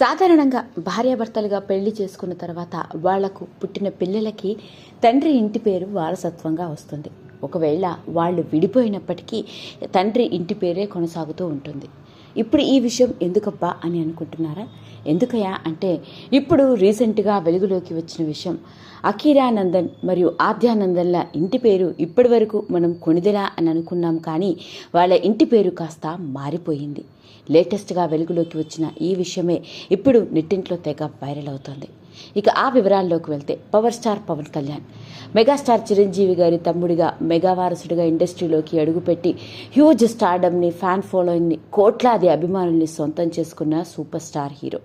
సాధారణంగా భార్యాభర్తలుగా పెళ్ళి చేసుకున్న తర్వాత వాళ్ళకు పుట్టిన పిల్లలకి తండ్రి ఇంటి పేరు వారసత్వంగా వస్తుంది. ఒకవేళ వాళ్ళు విడిపోయినప్పటికీ తండ్రి ఇంటి పేరే కొనసాగుతూ ఉంటుంది. ఇప్పుడు ఈ విషయం ఎందుకబ్బా అని అనుకుంటున్నారా? ఎందుకయ్యా అంటే ఇప్పుడు రీసెంట్గా వెలుగులోకి వచ్చిన విషయం. అఖీరానందన్ మరియు ఆద్యానందన్ల ఇంటి పేరు ఇప్పటి వరకు మనం కొనిదెలా అని అనుకున్నాం కానీ వాళ్ళ ఇంటి పేరు కాస్త మారిపోయింది. లేటెస్ట్గా వెలుగులోకి వచ్చిన ఈ విషయమే ఇప్పుడు నెట్టింట్లో తెగ వైరల్ అవుతోంది. ఇక ఆ వివరాల్లోకి వెళ్తే power star Pawan Kalyan. Megastar Chiranjeevi గారి తమ్ముడిగా మెగా వారసుడిగా ఇండస్ట్రీలోకి అడుగుపెట్టి హ్యూజ్ స్టార్డమ్ని ఫ్యాన్ ఫాలోయింగ్ని కోట్లాది అభిమానుల్ని సొంతం చేసుకున్న సూపర్ స్టార్ హీరో.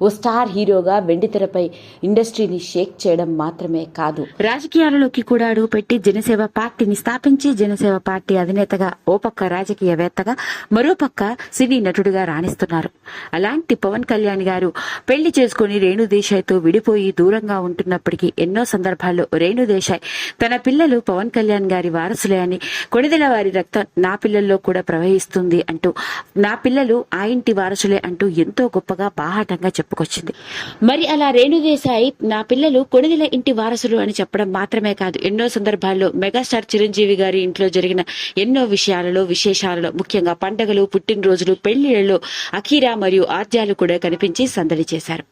ఓ స్టార్ హీరోగా వెండితెరపై ఇండస్ట్రీని షేక్ చేయడం మాత్రమే కాదు. రాజకీయాలలోకి కూడా అడుగుపెట్టి జనసేవ పార్టీని స్థాపించి జనసేవ పార్టీ అధినేతగా ఓ పక్క రాజకీయవేత్తగా మరో పక్క సినీ నటుడుగా రాణిస్తున్నారు. అలాంటి పవన్ కళ్యాణ్ గారు పెళ్ళి చేసుకుని రేణు దేశాయ్తో విడిపోయి దూరంగా ఉంటున్నప్పటికీ ఎన్నో సందర్భాల్లో రేణు దేశాయ్ తన పిల్లలు పవన్ కళ్యాణ్ గారి వారసులే అని కొడిదెల వారి రక్తం నా పిల్లల్లో కూడా ప్రవహిస్తుంది అంటూ నా పిల్లలు ఆ ఇంటి వారసులే అంటూ ఎంతో గొప్పగా బాహాటంగా చెప్పుకొచ్చింది. మరి అలా రేణుదేశాయి నా పిల్లలు కొణిదెల ఇంటి వారసులు అని చెప్పడం మాత్రమే కాదు ఎన్నో సందర్భాల్లో మెగాస్టార్ చిరంజీవి గారి ఇంట్లో జరిగిన ఎన్నో విషయాలలో విశేషాలలో ముఖ్యంగా పండగలు పుట్టినరోజులు పెళ్ళిళ్ళలో అఖీరా మరియు ఆద్యాలు కూడా కనిపించి సందడి చేశారు.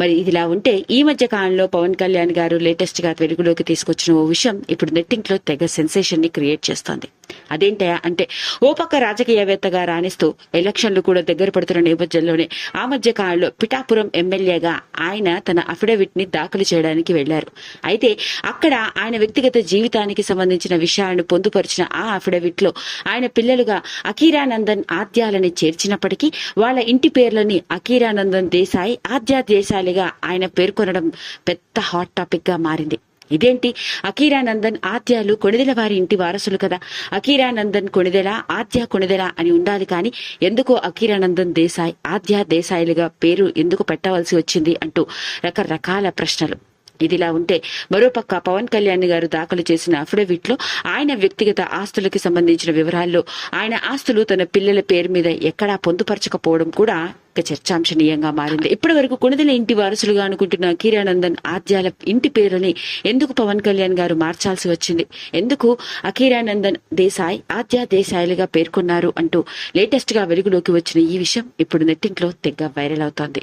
మరి ఇదిలా ఉంటే ఈ మధ్య కాలంలో పవన్ కళ్యాణ్ గారు లేటెస్ట్గా వెలుగులోకి తీసుకొచ్చిన ఓ విషయం ఇప్పుడు నెట్టింట్లో తెగ సెన్సేషన్ని క్రియేట్ చేస్తోంది. అదేంటయా అంటే ఓ పక్క రాజకీయవేత్తగా రాణిస్తూ ఎలక్షన్లు కూడా దగ్గర పడుతున్న నేపథ్యంలోనే ఆ మధ్య కాలంలో పిఠాపురం ఎమ్మెల్యేగా ఆయన తన అఫిడవిట్ని దాఖలు చేయడానికి వెళ్ళారు అయితే అక్కడ ఆయన వ్యక్తిగత జీవితానికి సంబంధించిన విషయాలను పొందుపరిచిన ఆ అఫిడవిట్లో ఆయన పిల్లలుగా అఖీరానందన్ ఆద్యాలని చేర్చినప్పటికీ వాళ్ళ ఇంటి పేర్లని అఖీరానందన్ దేశాయ్ ఆద్యా దేశాలిగా ఆయన పేర్కొనడం పెద్ద హాట్ టాపిక్గా మారింది. ఇదేంటి? అఖీరానందన్ ఆద్యాలు కొణిదెల వారి ఇంటి వారసులు కదా. అఖీరానందన్ కొణిదెల ఆద్య కొణిదెల అని ఉండాలి కానీ ఎందుకో అఖీరానందన్ దేశాయ్ ఆద్య దేశాయిలుగా పేరు ఎందుకు పెట్టవలసి వచ్చింది అంటూ రకరకాల ప్రశ్నలు. ఇదిలా ఉంటే మరోపక్క పవన్ కళ్యాణ్ గారు దాఖలు చేసిన అఫిడవిట్లో ఆయన వ్యక్తిగత ఆస్తులకి సంబంధించిన వివరాల్లో ఆయన ఆస్తులు తన పిల్లల పేరు మీద ఎక్కడా పొందుపరచకపోవడం కూడా ఒక చర్చాంశనీయంగా మారింది. ఇప్పటి వరకు కొణిదెల ఇంటి వారసులుగా అనుకుంటున్న కీరానందన్ ఆద్యాల ఇంటి పేరుని ఎందుకు పవన్ కళ్యాణ్ గారు మార్చాల్సి వచ్చింది? ఎందుకు అఖీరానందన్ దేశాయ్ ఆద్య దేశాయలుగా పేర్కొన్నారు అంటూ లేటెస్ట్గా వెలుగులోకి వచ్చిన ఈ విషయం ఇప్పుడు నెట్టింట్లో తెగ వైరల్ అవుతోంది.